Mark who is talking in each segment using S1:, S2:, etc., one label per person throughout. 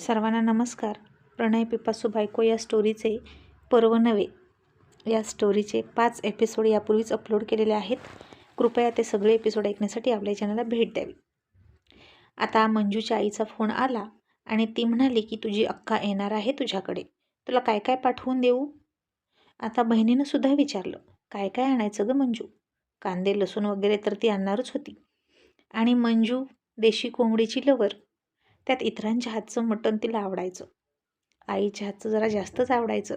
S1: सर्वांना नमस्कार. प्रणय पिपासू बायको या स्टोरीचे पर्व नवे या स्टोरीचे पाच एपिसोड यापूर्वीच अपलोड केलेले आहेत. कृपया ते सगळे एपिसोड ऐकण्यासाठी आपल्या चॅनलला भेट द्यावी. आता मंजूच्या आईचा फोन आला आणि ती म्हणाली की तुझी अक्का येणार आहे तुझ्याकडे. तुला काय काय पाठवून देऊ? आता बहिणीनं सुद्धा विचारलं काय काय आणायचं गं मंजू? कांदे लसूण वगैरे तर ती आणणारच होती. आणि मंजू देशी कोंबडीची लवर त्यात इतरांच्या हातचं मटण तिला आवडायचं. आईच्या हातचं जरा जास्तच आवडायचं.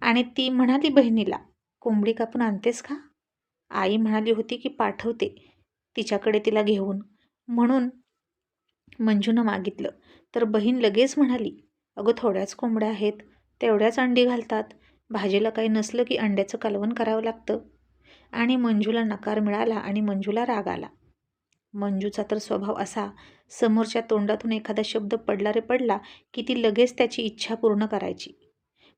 S1: आणि ती म्हणाली बहिणीला कोंबडी कापून आणतेस का? आई म्हणाली होती की पाठवते तिच्याकडे तिला घेऊन. म्हणून मंजूनं मागितलं. तर बहीण लगेच म्हणाली अगं थोड्याच कोंबड्या आहेत तेवढ्याच अंडी घालतात. भाजीला काही नसलं की अंड्याचं कालवण करावं लागतं. आणि मंजूला नकार मिळाला आणि मंजूला राग आला. मंजूचा तर स्वभाव असा समोरच्या तोंडातून एखादा शब्द पडला रे पडला की ती लगेच त्याची इच्छा पूर्ण करायची.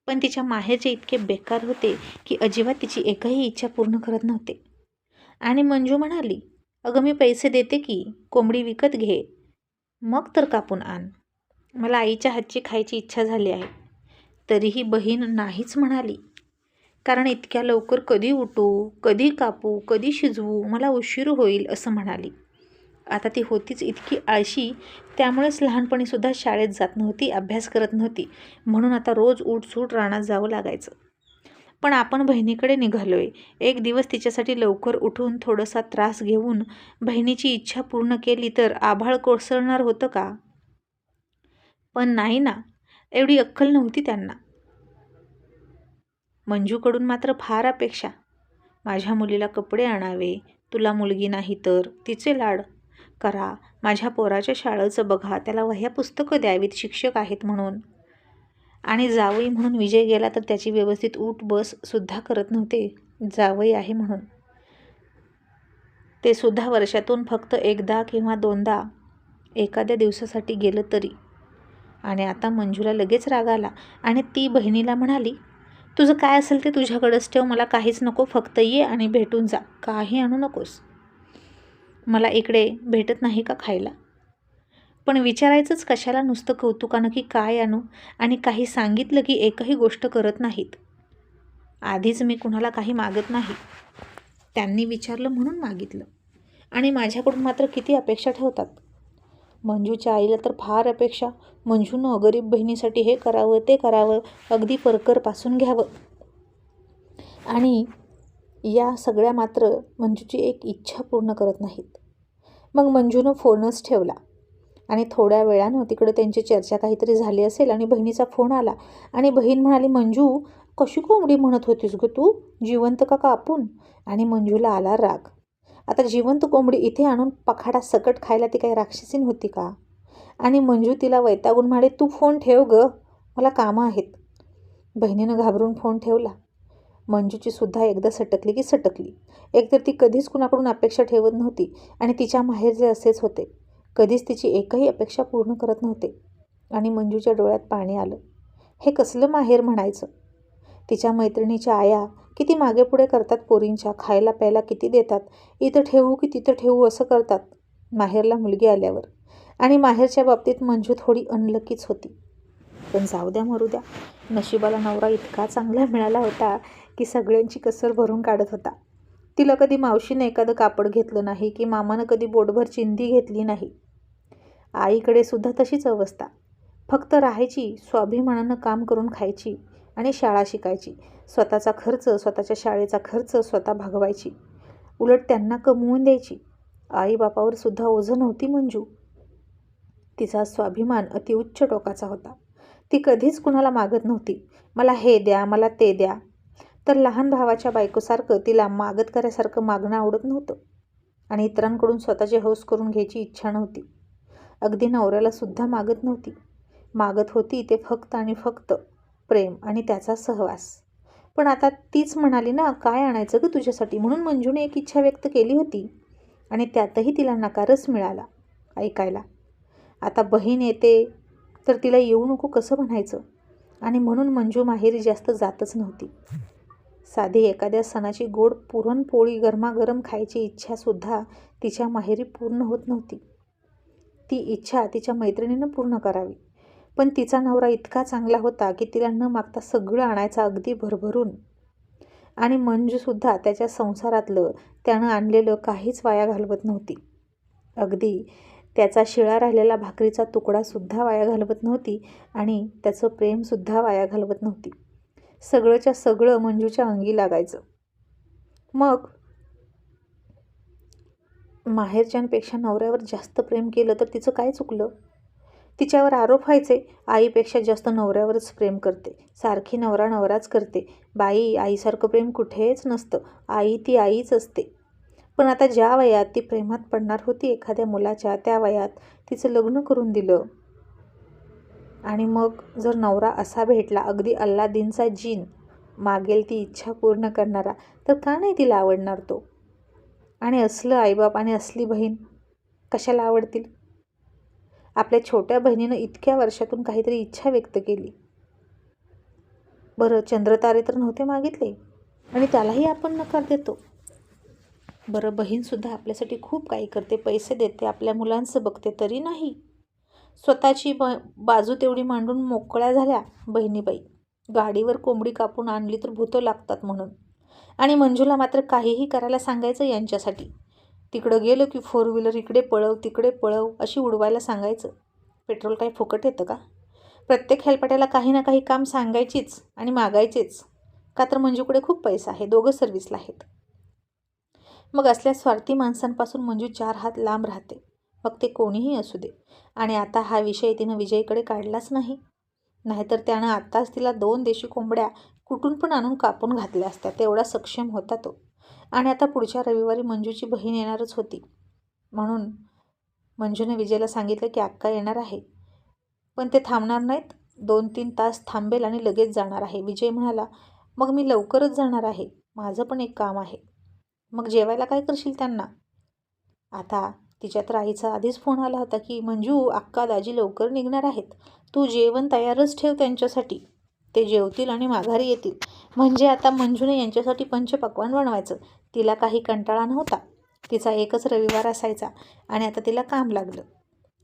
S1: पण तिच्या माहेरचे इतके बेकार होते की अजिबात तिची एकही इच्छा पूर्ण करत नव्हते. आणि मंजू म्हणाली अगं मी पैसे देते की कोंबडी विकत घे मग तर कापून आण. मला आईच्या हातची खायची इच्छा झाली आहे. तरीही बहीण नाहीच म्हणाली. कारण इतक्या लवकर कधी उठू कधी कापू कधी शिजवू मला उशीर होईल असं म्हणाली. आता ती होतीच इतकी आळशी त्यामुळेच लहानपणीसुद्धा शाळेत जात नव्हती अभ्यास करत नव्हती. म्हणून आता रोज उठसूट रानात जावं लागायचं. पण आपण बहिणीकडे निघालो आहे एक दिवस तिच्यासाठी लवकर उठून थोडासा त्रास घेऊन बहिणीची इच्छा पूर्ण केली तर आभाळ कोसळणार होतं का? पण नाही ना. एवढी अक्कल नव्हती त्यांना. मंजूकडून मात्र फार अपेक्षा. माझ्या मुलीला कपडे आणावे. तुला मुलगी नाही तर तिचे लाड. करा. माझ्या पोराच्या शाळेचं बघा. त्याला वह्या पुस्तकं द्यावीत शिक्षक आहेत म्हणून. आणि जावई म्हणून विजय गेला तर त्याची व्यवस्थित ऊट बस सुद्धा करत नव्हते. जावई आहे म्हणून. ते सुद्धा वर्षातून फक्त एकदा किंवा दोनदा एखाद्या दिवसासाठी गेलं तरी. आणि आता मंजूला लगेच राग आला. आणि ती बहिणीला म्हणाली तुझं काय असेल ते तुझ्याकडंच ठेव. मला काहीच नको. फक्त ये आणि भेटून जा. काही आणू नकोस. मला इकडे भेटत नाही का खायला? पण विचारायचंच कशाला नुसतं कौतुकानं की काय आणू आणि काही सांगितलं की एकही गोष्ट करत नाहीत. आधीच मी कुणाला काही मागत नाही. त्यांनी विचारलं म्हणून मागितलं. आणि माझ्याकडून मात्र किती अपेक्षा ठेवतात? मंजूच्या आईला तर फार अपेक्षा. मंजूनं गरीब बहिणीसाठी हे करावं ते करावं अगदी परकरपासून घ्यावं. आणि या सगळ्या मात्र मंजूची एक इच्छा पूर्ण करत नाहीत. मग मंजूनं फोनच ठेवला आणि थोड्या वेळानं तिकडं त्यांची चर्चा काहीतरी झाली असेल आणि बहिणीचा फोन आला आणि बहीण म्हणाली मंजू कशी कोंबडी म्हणत होतीस ग तू? जिवंत का कापून? आणि मंजूला आला राग. आता जिवंत कोंबडी इथे आणून पखाडा सकट खायला ती काही राक्षसीन होती का? आणि मंजू तिला वैतागून म्हणाले तू फोन ठेव ग मला कामं आहेत. बहिणीनं घाबरून फोन ठेवला. मंजूची सुद्धा एकदा सटकली की सटकली. एकतर ती कधीच कुणाकडून अपेक्षा ठेवत नव्हती आणि तिच्या माहेरचे असेच होते कधीच तिची एकही अपेक्षा पूर्ण करत नव्हते. आणि मंजूच्या डोळ्यात पाणी आलं. हे कसलं माहेर म्हणायचं? तिच्या मैत्रिणीच्या आया किती मागे पुढे करतात पोरींच्या खायला प्यायला किती देतात इथं ठेवू की तिथं ठेवू असं करतात? माहेरला मुलगी आल्यावर. आणि माहेरच्या बाबतीत मंजू थोडी अनलकीच होती. पण जाऊ द्या मरू द्या. नशिबाला नवरा इतका चांगला मिळाला होता की सगळ्यांची कसर भरून काढत होता. तिला कधी मावशीने एखादं कापड घेतलं नाही की मामानं कधी बोटभर चिंधी घेतली नाही. आईकडे सुद्धा तशीच अवस्था. फक्त राहायची स्वाभिमानानं काम करून खायची आणि शाळा शिकायची. स्वतःचा खर्च स्वतःच्या शाळेचा खर्च स्वतः भागवायची. उलट त्यांना कमवून द्यायची. आईबापावर सुद्धा ओझं नव्हती मंजू. तिचा स्वाभिमान अतिउच्च टोकाचा होता. ती कधीच कुणाला मागत नव्हती. मला हे द्या मला ते द्या तर लहान भावाच्या बायकोसारखं तिला मागत करायसारखं मागणं आवडत नव्हतं. आणि इतरांकडून स्वतःचे हौस करून घ्यायची इच्छा नव्हती. अगदी नवऱ्याला सुद्धा मागत नव्हती. मागत होती ते फक्त आणि फक्त प्रेम आणि त्याचा सहवास. पण आता तीच म्हणाली ना काय आणायचं ग तुझ्यासाठी? म्हणून मंजूने एक इच्छा व्यक्त केली होती. आणि त्यातही तिला नकारच मिळाला ऐकायला. आता बहीण येते तर तिला येऊ नको कसं म्हणायचं? आणि म्हणून मंजू माहेरी जास्त जातच नव्हती. साधी एखाद्या सणाची गोड पुरणपोळी गरमागरम खायची इच्छासुद्धा तिच्या माहेरी पूर्ण होत नव्हती. ती इच्छा तिच्या मैत्रिणीनं पूर्ण करावी. पण तिचा नवरा इतका चांगला होता की तिला न मागता सगळं आणायचा अगदी भरभरून. आणि मंजूसुद्धा त्याच्या संसारातलं त्यानं आणलेलं काहीच वाया घालवत नव्हती. अगदी त्याचा शिळा राहिलेला भाकरीचा तुकडासुद्धा वाया घालवत नव्हती आणि त्याचं प्रेमसुद्धा वाया घालवत नव्हती. सगळंच्या सगळं मंजूच्या अंगी लागायचं. मग माहेरच्यांपेक्षा नवऱ्यावर जास्त प्रेम केलं तर तिचं काय चुकलं? तिच्यावर आरोप व्हायचे आईपेक्षा जास्त नवऱ्यावरच प्रेम करते. सारखी नवरा नवराच करते. बाई आईसारखं प्रेम कुठेच नसतं. आई ती आईच असते. पण आता ज्या वयात ती प्रेमात पडणार होती एखाद्या मुलाच्या त्या वयात तिचं लग्न करून दिलं. आणि मग जर नवरा असा भेटला अगदी अल्लादीनचा जीन मागेल ती इच्छा पूर्ण करणारा तर का नाही तिला आवडणार तो? आणि असलं आईबाप आणि असली बहीण कशाला आवडतील? आपल्या छोट्या बहिणीनं इतक्या वर्षातून काहीतरी इच्छा व्यक्त केली. बरं चंद्रतारे तर नव्हते मागितले आणि त्यालाही आपण नकार देतो. बरं बहीणसुद्धा आपल्यासाठी खूप काही करते पैसे देते आपल्या मुलांचं बघते तरी नाही. स्वतःची ब बाजू तेवढी मांडून मोकळ्या झाल्या बहिणीबाई. गाडीवर कोंबडी कापून आणली तर भूतं लागतात म्हणून. आणि मंजूला मात्र काहीही करायला सांगायचं यांच्यासाठी. तिकडं गेलं की फोर व्हीलर इकडे पळव तिकडे पळव अशी उडवायला सांगायचं. पेट्रोल काही फुकट येतं का? प्रत्येक हेलपाट्याला काही ना काही काम सांगायचीच आणि मागायचेच. का तर मंजूकडे खूप पैसा आहे दोघं सर्व्हिसला आहेत. मग असल्या स्वार्थी माणसांपासून मंजू चार हात लांब राहते. मग ते कोणीही असू दे. आणि आता हा विषय तिनं विजयीकडे काढलाच नाही. नाहीतर त्यानं आत्ताच तिला दोन देशी कोंबड्या कुठून पण आणून कापून घातल्या असत्या तेवढा सक्षम होता तो. आणि आता पुढच्या रविवारी मंजूची बहीण येणारच होती. म्हणून मंजूने विजयला सांगितलं की अक्का येणार आहे. पण ते थांबणार नाहीत. दोन तीन तास थांबेल आणि लगेच जाणार आहे. विजय म्हणाला मग मी लवकरच जाणार आहे. माझं पण एक काम आहे. मग जेवायला काय करशील त्यांना? आता तिच्या तर आईचा आधीच फोन आला होता की मंजू अक्का दाजी लवकर निघणार आहेत. तू जेवण तयारच ठेव त्यांच्यासाठी. ते जेवतील आणि माघारी येतील. म्हणजे आता मंजूने यांच्यासाठी पंचपक्वान बनवायचं. तिला काही कंटाळा नव्हता. तिचा एकच रविवार असायचा आणि आता तिला काम लागलं.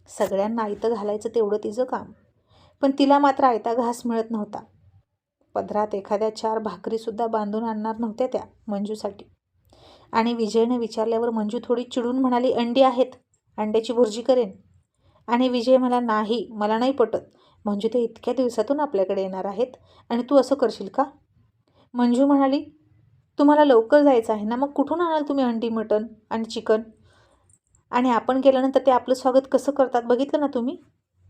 S1: सगळ्यांना आयतं घालायचं तेवढं तिचं काम. पण तिला मात्र आयता घास मिळत नव्हता. पदरात एखाद्या चार भाकरीसुद्धा बांधून आणणार नव्हत्या त्या मंजूसाठी. आणि विजयने विचारल्यावर मंजू थोडी चिडून म्हणाली अंडी आहेत अंड्याची भुर्जी करेन. आणि विजय मला नाही मला नाही पटत. मंजू ते इतक्या दिवसातून आपल्याकडे येणार आहेत आणि तू असं करशील का? मंजू म्हणाली तुम्हाला लवकर जायचं आहे ना मग कुठून आणाल तुम्ही अंडी मटण आणि चिकन? आणि आपण गेल्यानंतर ते आपलं स्वागत कसं करतात बघितलं ना तुम्ही?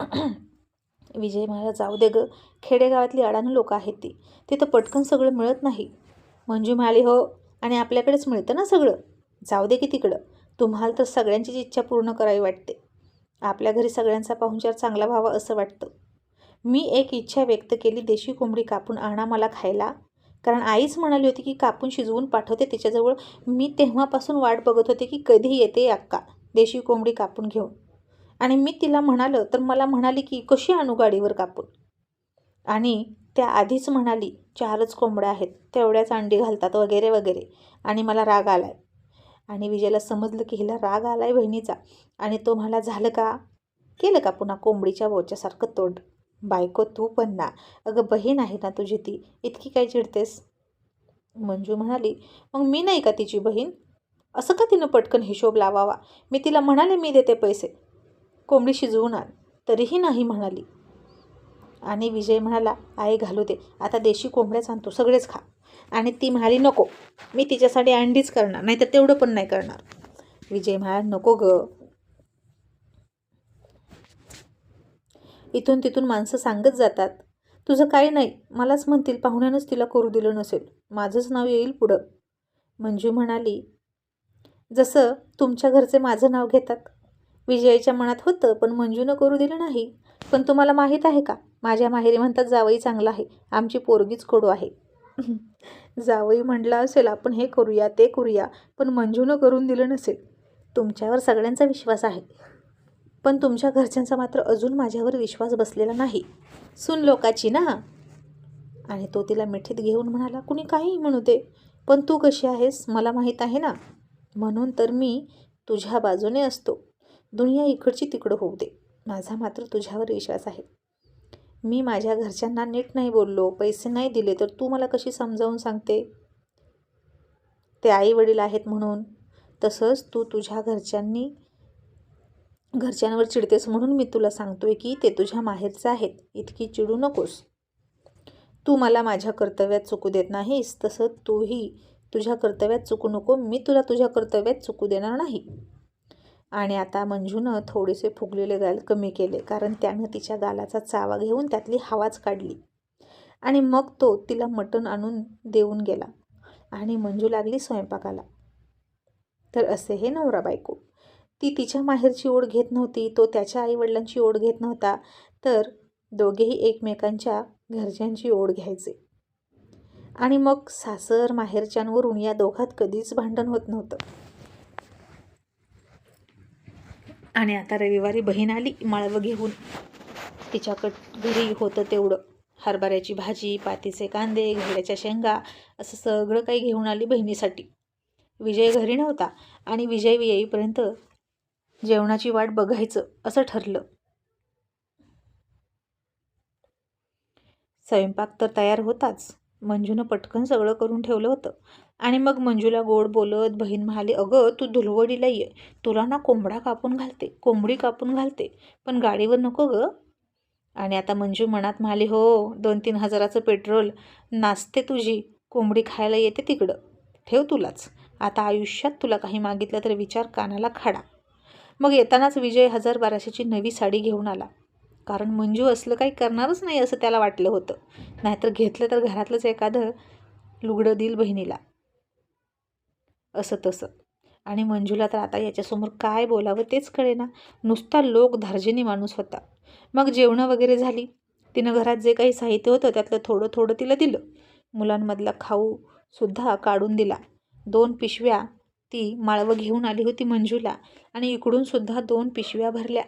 S1: विजय म्हणाला जाऊ दे गं खेडेगावातली अडाणी लोकं आहेत ती. तिथं पटकन सगळं मिळत नाही. मंजू म्हणाली हो आणि आपल्याकडेच मिळतं ना सगळं. जाऊ दे की तिकडं. तुम्हाला तर सगळ्यांचीच इच्छा पूर्ण करावी वाटते. आपल्या घरी सगळ्यांचा पाहुणचार चांगला व्हावा असं वाटतं. मी एक इच्छा व्यक्त केली देशी कोंबडी कापून आणा मला खायला. कारण आईच म्हणाली होती की कापून शिजवून पाठवते तिच्याजवळ. मी तेव्हापासून वाट बघत होते की कधी येते अक्का देशी कोंबडी कापून घेऊन. आणि मी तिला म्हणालं तर मला म्हणाली की कशी आणू गाडीवर कापून? आणि त्या आधीच म्हणाली चारच कोंबड्या आहेत तेवढ्याच अंडी घालतात वगैरे वगैरे. आणि मला राग आला आहे आणि विजयला समजलं की हिला राग आला आहे बहिणीचा. आणि तो म्हणाला झालं का? केलं का पुन्हा कोंबडीच्या बोच्यासारखं तोंड? बायको तू पण ना. अगं बहीण आहे ना तुझी ती. इतकी काय चिडतेस? मंजू म्हणाली मग मी नाही का तिची बहीण? असं का तिनं पटकन हिशोब लावावा? मी तिला म्हणाले मी देते पैसे. कोंबडी शिजवून आण. तरीही नाही म्हणाली. आणि विजय म्हणाला आई घालू दे. आता देशी कोंबड्याच आणतो सगळेच खा. आणि ती म्हणाली नको. मी तिच्यासाठी अंडीच करणार नाही तर तेवढं पण नाही करणार. विजय म्हणाला नको ग. इथून तिथून माणसं सांगत जातात तुझं काही नाही. मलाच म्हणतील पाहुण्यानंच तिला करू दिलं नसेल. माझंच नाव येईल पुढं. मंजू म्हणाली जसं तुमच्या घरचे माझं नाव घेतात. विजयाच्या मनात होतं पण मंजूनं करू दिलं नाही. पण तुम्हाला माहीत आहे का? माझ्या माहेरी म्हणतात जावई चांगला आहे. आमची पोरगीच कडू आहे. जावई म्हटलं असेल आपण हे करूया ते करूया पण मंजूनं करून दिलं नसेल. तुमच्यावर सगळ्यांचा विश्वास आहे. पण तुमच्या घरच्यांचा मात्र अजून माझ्यावर विश्वास बसलेला नाही. सुन लोकाची ना? आणि तो तिला मिठीत घेऊन म्हणाला कुणी काही म्हणू दे पण तू कशी आहेस? मला माहीत आहे ना? म्हणून तर मी तुझ्या बाजूने असतो. दुनिया इकडची तिकडं होऊ दे. माझा मात्र तुझ्यावर विश्वास आहे. मी माझ्या घरच्यांना नीट नाही बोललो पैसे नाही दिले तर तू मला कशी समजावून सांगते? ते आई वडील आहेत म्हणून. तसंच तू तुझ्या घरच्यांनी घरच्यांवर चिडतेस म्हणून मी तुला सांगतोय की ते तुझ्या माहेरचे आहेत. इतकी चिडू नकोस. तू मला माझ्या कर्तव्यात चुकू देत नाहीस तसं तूही तुझ्या कर्तव्यात चुकू नको. मी तुला तुझ्या कर्तव्यात चुकू देणार नाही. आणि आता मंजूनं थोडेसे फुगलेले गाल कमी केले कारण त्यानं तिच्या गालाचा चावा घेऊन त्यातली हवाच काढली. आणि मग तो तिला मटण आणून देऊन गेला आणि मंजू लागली स्वयंपाकाला. तर असे हे नवरा बायको. ती तिच्या माहेरची ओढ घेत नव्हती तो त्याच्या आईवडिलांची ओढ घेत नव्हता तर दोघेही एकमेकांच्या घरच्यांची ओढ घ्यायचे. आणि मग सासर माहेरच्यांवरून या दोघात कधीच भांडण होत नव्हतं. आणि आता रविवारी बहीण आली माळवं घेऊन. तिच्याकड घरी होतं तेवढं. हरभऱ्याची भाजी पातीचे कांदे घोड्याच्या शेंगा असं सगळं काही घेऊन आली बहिणीसाठी. विजय घरी नव्हता आणि विजय येईपर्यंत जेवणाची वाट बघायचं असं ठरलं. स्वयंपाक तर तयार होताच. मंजूनं पटकन सगळं करून ठेवलं होतं. आणि मग मंजूला गोड बोलत बहीण म्हणाली अगं तू धुलवडीला ये. तुला ना कोंबडा कापून घालते कोंबडी कापून घालते. पण गाडीवर नको गं. आणि आता मंजू मनात म्हणाली हो दोन तीन हजाराचं पेट्रोल नाचते तुझी. कोंबडी खायला येते तिकडं. ठेव तुलाच. आता आयुष्यात तुला काही मागितलं तर विचार कानाला खाडा. मग येतानाच विजय हजार बाराशेची नवी साडी घेऊन आला. कारण मंजू असलं काही करणारच नाही असं त्याला वाटलं होतं. नाहीतर घेतलं तर घरातलंच एखादं लुगडं देईल बहिणीला. असं तसं. आणि मंजूला तर आता याच्यासमोर काय बोलावं तेच कळेना. नुसता लोक धार्जिनी माणूस होता. मग जेवणं वगैरे झाली. तिनं घरात जे काही साहित्य होतं त्यातलं थोडं थोडं तिला दिलं. मुलांमधला खाऊसुद्धा काढून दिला. दोन पिशव्या ती माळवं घेऊन आली होती मंजूला. आणि इकडूनसुद्धा दोन पिशव्या भरल्या.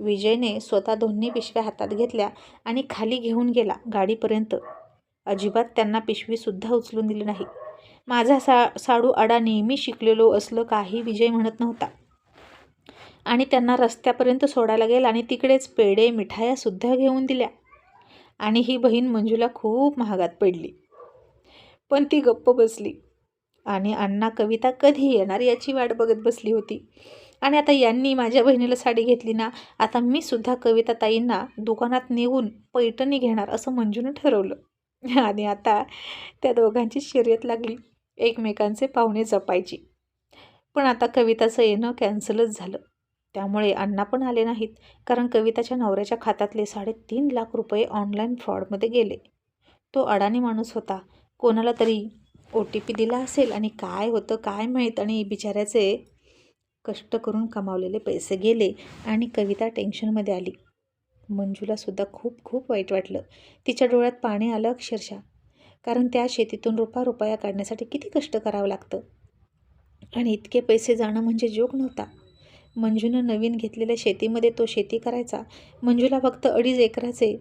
S1: विजयने स्वतः दोन्ही पिशव्या हातात घेतल्या आणि खाली घेऊन गेला गाडीपर्यंत. अजिबात त्यांना पिशवीसुद्धा उचलून दिली नाही. माझा सा साडू आडा नेहमी शिकलेलो असलं काही विजय म्हणत नव्हता. आणि त्यांना रस्त्यापर्यंत सोडायला गेला आणि तिकडेच पेढे मिठायासुद्धा घेऊन दिल्या. आणि ही बहीण मंजूला खूप महागात पडली. पण ती गप्प बसली. आणि अण्णा कविता कधी येणार याची वाट बघत बसली होती. आणि आता यांनी माझ्या बहिणीला साडी घेतली ना आता मी सुद्धा कविता ताईंना दुकानात नेऊन पैठणी घेणार असं मंजूनं ठरवलं. आणि आता त्या दोघांची शर्यत लागली. एकमेकांचे पाहुणे जपायची. पण आता कविताचं येणं कॅन्सलच झालं. त्यामुळे अण्णा पण आले नाहीत कारण कविताच्या नवऱ्याच्या खात्यातले साडेतीन लाख रुपये ऑनलाईन फ्रॉडमध्ये गेले. तो अडाणी माणूस होता. कोणाला तरी ओ टी पी दिला असेल आणि काय होतं काय माहीत आणि बिचाऱ्याचे कष्ट करून कमावलेले पैसे गेले आणि कविता टेन्शनमध्ये आली. मंजूलासुद्धा खूप खूप वाईट वाटलं. तिच्या डोळ्यात पाणी आलं अक्षरशः. कारण त्या शेतीतून रुपा रुपया काढण्यासाठी किती कष्ट करावं लागतं? आणि इतके पैसे जाणं म्हणजे जोक नव्हता. मंजूनं नवीन घेतलेल्या शेतीमध्ये तो शेती करायचा. मंजूला फक्त अडीच एकराचे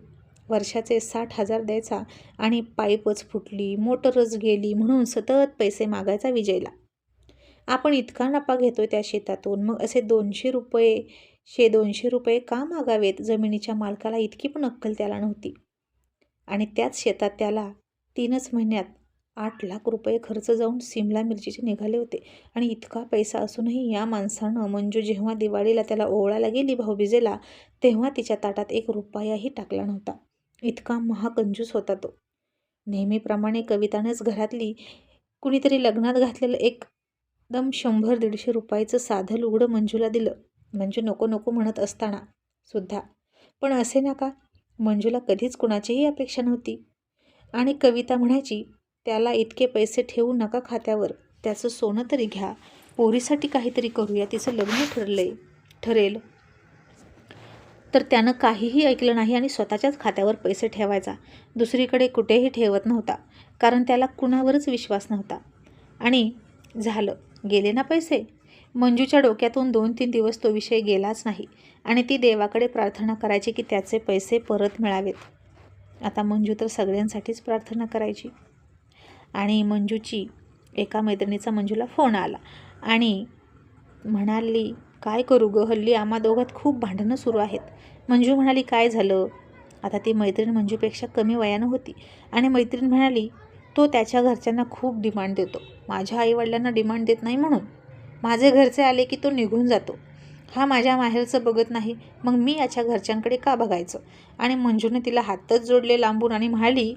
S1: वर्षाचे साठ हजार द्यायचा आणि पाईपच फुटली मोटरच गेली म्हणून सतत पैसे मागायचा विजयला. आपण इतका नफा घेतो त्या शेतातून. मग असे दोनशे रुपये शे दोनशे रुपये का मागावेत? जमिनीच्या मालकाला इतकी पण अक्कल त्याला नव्हती. आणि त्याच शेतात त्याला तीनच महिन्यात आठ लाख रुपये खर्च जाऊन सिमला मिरचीचे निघाले होते. आणि इतका पैसा असूनही या माणसानं मंजू जेव्हा दिवाळीला त्याला ओवळायला गेली भाऊबीजेला तेव्हा तिच्या ताटात एक रुपयाही टाकला नव्हता. इतका महाकंजूस होता तो. नेहमीप्रमाणे कवितानंच घरातली कुणीतरी लग्नात घातलेलं एक एकदम शंभर दीडशे रुपयाचं साधं लुगडं मंजूला दिलं. म्हणजे नको नको म्हणत असताना. सुद्धा. पण असे नका. मंजूला कधीच कुणाचीही अपेक्षा नव्हती. आणि कविता म्हणायची त्याला इतके पैसे ठेवू नका खात्यावर. त्याचं सोनं तरी घ्या. पोरीसाठी काहीतरी करूया. तिचं लग्न ठरलंय. ठरेल. तर त्यानं काहीही ऐकलं नाही आणि स्वतःच्याच खात्यावर पैसे ठेवायचा. दुसरीकडे कुठेही ठेवत नव्हता. कारण त्याला कुणावरच विश्वास नव्हता. आणि झालं. गेले ना पैसे? मंजूच्या डोक्यातून दोन तीन दिवस तो विषय गेलाच नाही आणि ती देवाकडे प्रार्थना करायची की त्याचे पैसे परत मिळावेत. आता मंजू तर सगळ्यांसाठीच प्रार्थना करायची. आणि मंजूची एका मैत्रिणीचा मंजूला फोन आला आणि म्हणाली काय करू गं हल्ली? आम्हा दोघात खूप भांडणं सुरू आहेत. मंजू म्हणाली काय झालं? आता ती मैत्रीण मंजूपेक्षा कमी वयानं होती आणि मैत्रीण म्हणाली तो त्याच्या घरच्यांना खूप डिमांड देतो. माझ्या आईवडिलांना डिमांड देत नाही म्हणून माझे घरचे आले की तो निघून जातो. हा माझ्या माहेरचं बघत नाही. मग मी याच्या घरच्यांकडे का बघायचं? आणि मंजूने तिला हातच जोडले लांबून आणि म्हणाली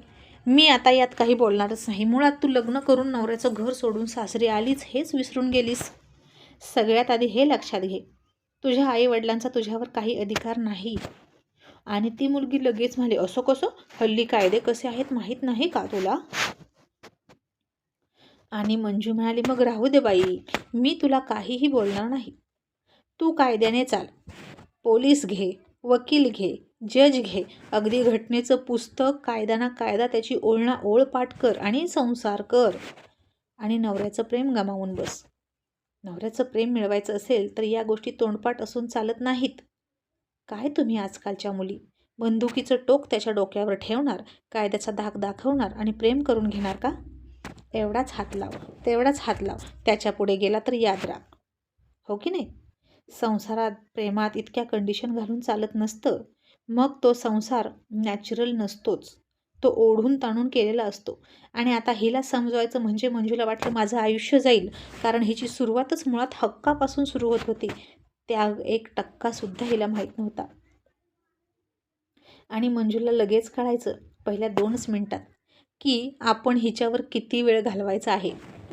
S1: मी आता यात काही बोलणारच नाही. मुळात तू लग्न करून नवऱ्याचं घर सोडून सासरी आलीच हेच विसरून गेलीस. सगळ्यात आधी हे लक्षात घे. तुझ्या आईवडिलांचा तुझ्यावर काही अधिकार नाही. आणि ती मुलगी लगेच म्हणाली असं कसं? हल्ली कायदे कसे आहेत? माहीत नाही का तुला? आणि मंजू म्हणाली मग राहू दे बाई मी तुला काहीही बोलणार नाही. तू कायद्याने चाल. पोलीस घे वकील घे जज घे. अगदी घटनेचं पुस्तक कायदा ना कायदा त्याची ओळणा ओळ पाठ कर आणि संसार कर. आणि नवऱ्याचं प्रेम गमावून बस. नवऱ्याचं प्रेम मिळवायचं असेल तर या गोष्टी तोंडपाठ असून चालत नाहीत. काय तुम्ही आजकालच्या मुली? बंदुकीचं टोक त्याच्या डोक्यावर ठेवणार कायद्याचा धाक दाखवणार आणि प्रेम करून घेणार का? एवढाच हात लाव तेवढाच हात लाव. त्याच्या पुढे गेला तर याद राख. हो की नाही? संसारात प्रेमात इतक्या कंडिशन घालून चालत नसतं. मग तो संसार नॅचरल नसतोच. तो ओढून ताणून केलेला असतो. आणि आता हिला समजवायचं म्हणजे मंजूला वाटलं माझं आयुष्य जाईल. कारण हिची सुरुवातच मुळात हक्कापासून सुरू होत होती. त्या एक टक्कासुद्धा हिला माहीत नव्हता. आणि मंजूला लगेच कळायचं पहिल्या दोनच मिनटात. की आपण हिच्यावर किती वेळ घालवायचा आहे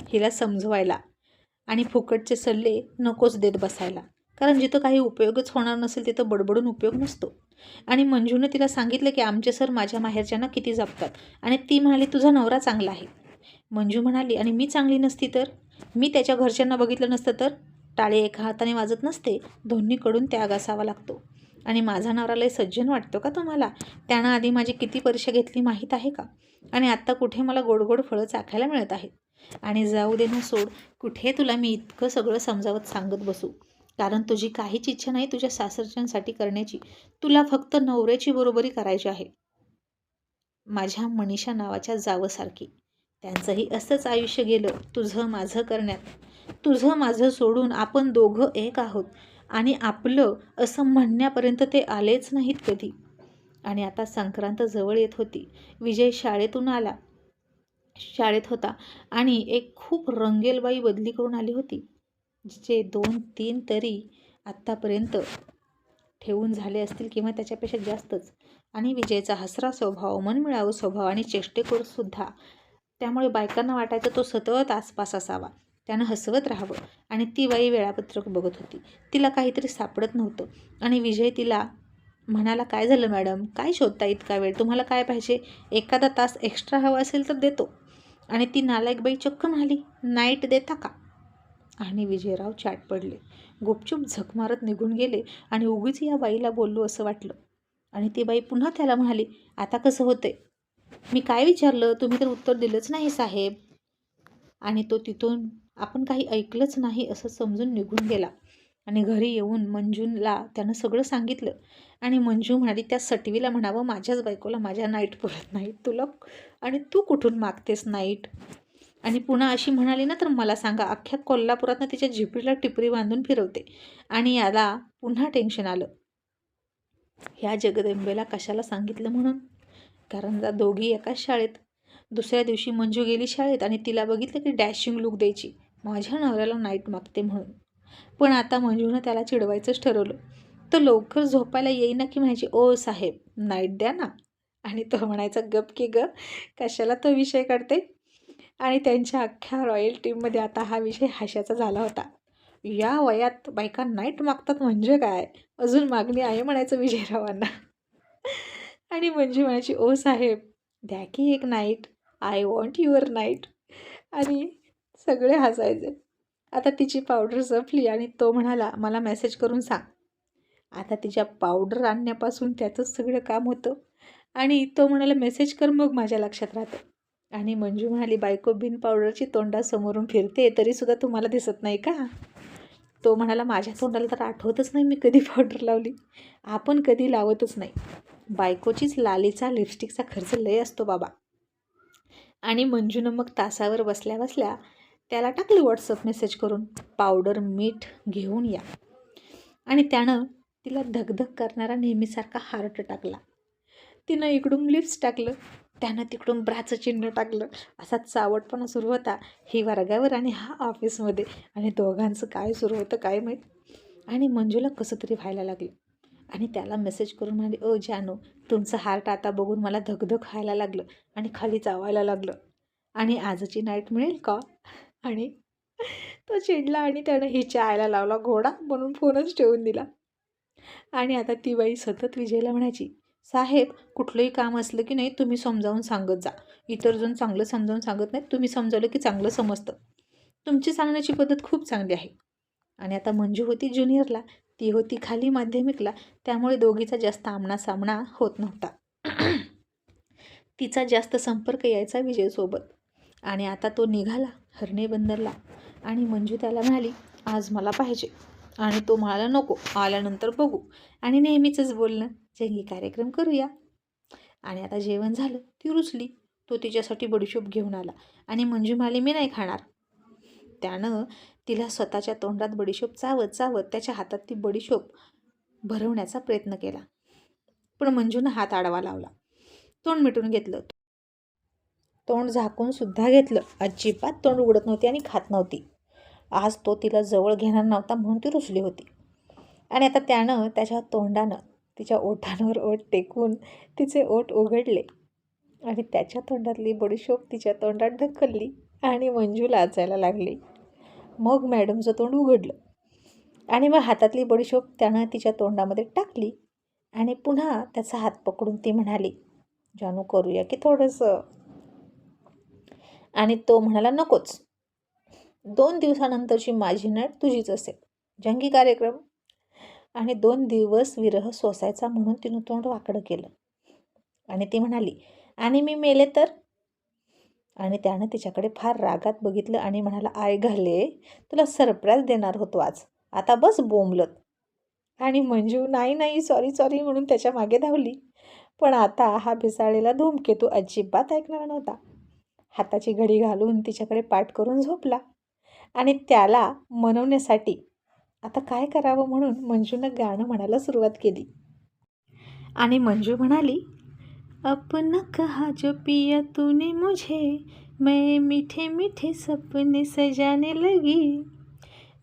S1: हिला समजवायला. आणि फुकटचे सल्ले नकोच देत बसायला. कारण जिथं काही उपयोगच होणार नसेल तिथं बडबडून उपयोग नसतो. आणि मंजूने तिला सांगितलं की आमचे सर माझ्या माहेरच्यांना किती जपतात आणि ती म्हणाली तुझा नवरा चांगला आहे. मंजू म्हणाली आणि मी चांगली नसती तर? मी त्याच्या घरच्यांना बघितलं नसतं तर? टाळे एका हाताने वाजत नसते. दोन्हीकडून त्याग असावा लागतो. आणि माझा नवरा लय सज्जन वाटतो का तुम्हाला? त्यानं आधी माझी किती परीक्षा घेतली माहीत आहे का? आणि आत्ता कुठे मला गोड गोड फळं चाखायला मिळत आहेत? आणि जाऊ दे ना सोड कुठे तुला मी इतकं सगळं समजावत सांगत बसू? कारण तुझी काहीच इच्छा नाही तुझ्या सासरच्यांसाठी करण्याची. तुला फक्त नवऱ्याची बरोबरी करायची आहे. माझ्या मनीषा नावाच्या जावसारखी. त्यांचंही असंच आयुष्य गेलं तुझं माझं करण्यात. तुझं माझं सोडून आपण दोघं एक आहोत. आणि आपलं असं म्हणण्यापर्यंत ते आलेच नाहीत कधी. आणि आता संक्रांत जवळ येत होती. विजय शाळेतून आला. शाळेत होता आणि एक खूप रंगेलबाई बदली करून आली होती जिचे दोन तीन तरी आत्तापर्यंत ठेवून झाले असतील किंवा त्याच्यापेक्षा जास्तच. आणि विजयचा हसरा स्वभाव मनमिळावू स्वभाव आणि चेष्टेखोरसुद्धा त्यामुळे बायकांना वाटायचं तो सतत आसपास असावा. त्यानं हसवत राहावं. आणि ती बाई वेळापत्रक बघत होती. तिला काहीतरी सापडत नव्हतं. आणि विजय तिला म्हणाला काय झालं मॅडम? काय शोधता इतका वेळ? तुम्हाला काय पाहिजे? एखादा तास एक्स्ट्रा हवा असेल तर देतो. आणि ती नालायक बाई चक्क म्हणाली नाईट देता का? आणि विजयराव चाट पडले. गुपचूप झक मारत निघून गेले आणि उगीच या बाईला बोललो असं वाटलं. आणि ती बाई पुन्हा त्याला म्हणाली आता कसं होते मी काय विचारलं? तुम्ही तर उत्तर दिलंच नाही साहेब. आणि तो तिथून आपण काही ऐकलंच नाही असं समजून निघून गेला. आणि घरी येऊन मंजूला त्यानं सगळं सांगितलं. आणि मंजू म्हणाली त्या सटवीला म्हणावं माझ्याच बायकोला माझ्या नाईट पुरत नाही तुला. आणि तू कुठून मागतेस नाईट? आणि पुन्हा अशी म्हणाली ना तर मला सांगा अख्ख्या कोल्हापुरातनं तिच्या झिपरीला टिपरी बांधून फिरवते. आणि याला पुन्हा टेन्शन आलं. ह्या जगदंबेला कशाला सांगितलं म्हणून? कारण जा दोघी एकाच शाळेत. दुसऱ्या दिवशी मंजू गेली शाळेत आणि तिला बघितलं की डॅशिंग लुक द्यायची. माझ्या नवऱ्याला नाईट मागते म्हणून. पण आता मंजूनं त्याला चिडवायचंच ठरवलं. तर लवकर झोपायला येईना की म्हणायची ओ साहेब नाईट द्या ना. आणि तो म्हणायचा गप की ग कशाला तो विषय काढते? आणि त्यांच्या अख्ख्या रॉयल टीममध्ये आता हा विषय हाशाचा झाला होता. या वयात बायका नाईट मागतात म्हणजे काय? अजून मागणी आहे म्हणायचं विजयरावांना. आणि म्हणजे म्हणायची ओ साहेब द्या की एक night. I want your night. आणि सगळे हसायचे. आता तिची पावडर जपली आणि तो म्हणाला मला मेसेज करून सांग. आता तिच्या पावडर आणण्यापासून त्याचंच सगळं काम होतं. आणि तो म्हणाला मेसेज कर मग माझ्या लक्षात राहतं. आणि मंजू म्हणाली बायको बिन पावडरची तोंडासमोरून फिरते तरीसुद्धा तुम्हाला दिसत नाही का? तो म्हणाला माझ्या तोंडाला तर आठवतच नाही मी कधी पावडर लावली. आपण कधी लावतच नाही. बायकोचीच लालीचा लिपस्टिकचा खर्च लय असतो बाबा. आणि मंजूनं मग तासावर बसल्या बसल्या त्याला टाकलं व्हॉट्सअप मेसेज करून पावडर मीठ घेऊन या. आणि त्यानं तिला धगधग करणारा नेहमीसारखा हार्ट टाकला. तिनं इकडून लिप्स टाकलं त्यानं तिकडून ब्राचं चिन्ह टाकलं. असा चावटपणा सुरू होता ही वर्गावर आणि हा ऑफिसमध्ये आणि दोघांचं काय सुरू होतं काय माहीत? आणि मंजूला कसं तरी व्हायला लागलं. आणि त्याला मेसेज करून म्हणाले ओ जानू तुमचं हार्ट आता बघून मला धगधग व्हायला लागलं आणि खाली चावायला लागलं. आणि आजची नाईट मिळेल का? आणि तो चिडला आणि त्यानं हिच्या आयला लावला घोडा म्हणून फोनच ठेवून दिला. आणि आता ती बाई सतत विजयला म्हणायची साहेब कुठलंही काम असलं की नाही तुम्ही समजावून सांगत जा. इतर जण चांगलं समजावून सांगत नाहीत तुम्ही समजावलं की चांगलं समजतं. तुमची सांगण्याची पद्धत खूप चांगली आहे. आणि आता मंजू होती ज्युनियरला ती होती खाली माध्यमिकला त्यामुळे दोघीचा जास्त आमना सामना होत नव्हता. तिचा जास्त संपर्क यायचा विजयसोबत. आणि आता तो निघाला. हरणे बंदरला. आणि मंजू त्याला म्हणाली आज मला पाहिजे. आणि तो म्हणाला नको आल्यानंतर बघू. आणि नेहमीचंच बोलणं जंगी कार्यक्रम करूया. आणि आता जेवण झालं ती रुचली तो तिच्यासाठी बडीशोप घेऊन आला. आणि मंजू म्हणाली मी नाही खाणार. त्यानं तिला स्वतःच्या तोंडात बडीशोप चावत चावत त्याच्या हातात ती बडीशोप भरवण्याचा प्रयत्न केला. पण मंजूनं हात आडवा लावला. तोंड मिटून घेतलं. तोंड झाकून सुद्धा घेतलं. अजिबात तोंड उघडत नव्हती आणि खात नव्हती. आज तो तिला जवळ घेणार नव्हता म्हणून ती रुसली होती. आणि आता त्यानं त्याच्या तोंडानं तिच्या ओठांवर ओठ टेकून तिचे ओठ उघडले. आणि त्याच्या तोंडातली बडीशोप तिच्या तोंडात ढकलली आणि मंजू लाचायला लागली. मग मॅडमचं तोंड उघडलं. आणि मग हातातली बडीशोप त्यानं तिच्या तोंडामध्ये टाकली. आणि पुन्हा त्याचा हात पकडून ती म्हणाली जानू करूया की थोडंसं? आणि तो म्हणाला नकोच. दोन दिवसानंतरची माझी नट तुझीच असेल. जंगी कार्यक्रम. आणि दोन दिवस विरह सोसायचा म्हणून तिनं तोंड वाकडं केलं. आणि ती म्हणाली आणि मी मेले तर? आणि त्यानं तिच्याकडे फार रागात बघितलं आणि म्हणाला आय घाले तुला सरप्राईज देणार होतो आज. आता बस बोंबलत. आणि मंजू नाही नाही सॉरी सॉरी म्हणून त्याच्यामागे धावली. पण आता हा भिसाळलेला धूमकेतू अजिबात ऐकणार नव्हता. हाताची घडी घालून तिच्याकडे पाठ करून झोपला. आणि त्याला मनवण्यासाठी आता काय करावं म्हणून मंजूनं गाणं म्हणायला सुरुवात केली. आणि मंजू म्हणाली अपना कहा जो पिया तूने मुझे मैं मीठे मीठे सपने सजाने लगी.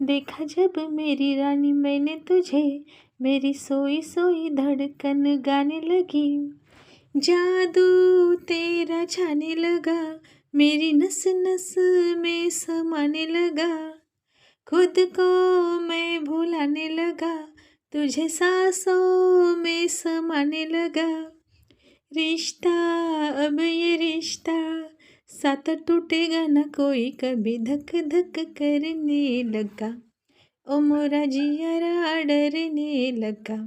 S1: देखा जब मेरी रानी मैंने तुझे मेरी सोई सोई धड़कन गाने लगी. जादू तेरा छाने लगा मेरी नस नस में समाने लगा खुद को मैं भुलाने लगा तुझे सांसों में समाने लगा। रिश्ता अब ये रिश्ता साथ टूटेगा ना कोई कभी धक धक करने लगा। ओ मोरा जियारा डरने लगा।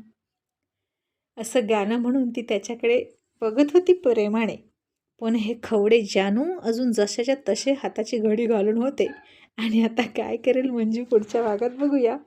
S1: असं गाणं म्हणून ती त्याच्याकडे बघत होती प्रेमाने. पण हे खवडे जानू अजून जशाच्या तसे हाताची घडी घालून होते. आणि आता काय करेल म्हणजे पुढच्या भागात बघूया.